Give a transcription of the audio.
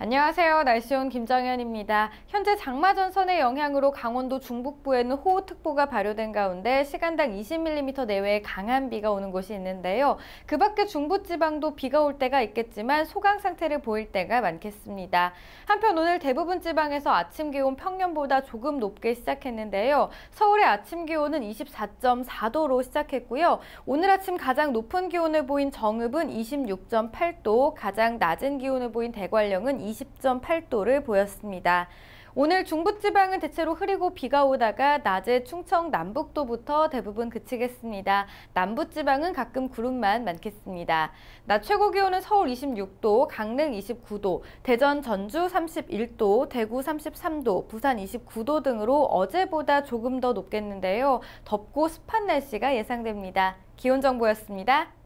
안녕하세요. 날씨 온 김정현입니다. 현재 장마 전선의 영향으로 강원도 중북부에는 호우특보가 발효된 가운데 시간당 20mm 내외의 강한 비가 오는 곳이 있는데요. 그 밖에 중부지방도 비가 올 때가 있겠지만 소강 상태를 보일 때가 많겠습니다. 한편 오늘 대부분 지방에서 아침 기온 평년보다 조금 높게 시작했는데요. 서울의 아침 기온은 24.4도로 시작했고요. 오늘 아침 가장 높은 기온을 보인 정읍은 26.8도, 가장 낮은 기온을 보인 대관령은 20.8도를 보였습니다. 오늘 중부지방은 대체로 흐리고 비가 오다가 낮에 충청 남북도부터 대부분 그치겠습니다. 남부지방은 가끔 구름만 많겠습니다. 낮 최고 기온은 서울 26도, 강릉 29도, 대전 전주 31도, 대구 33도, 부산 29도 등으로 어제보다 조금 더 높겠는데요. 덥고 습한 날씨가 예상됩니다. 기온 정보였습니다.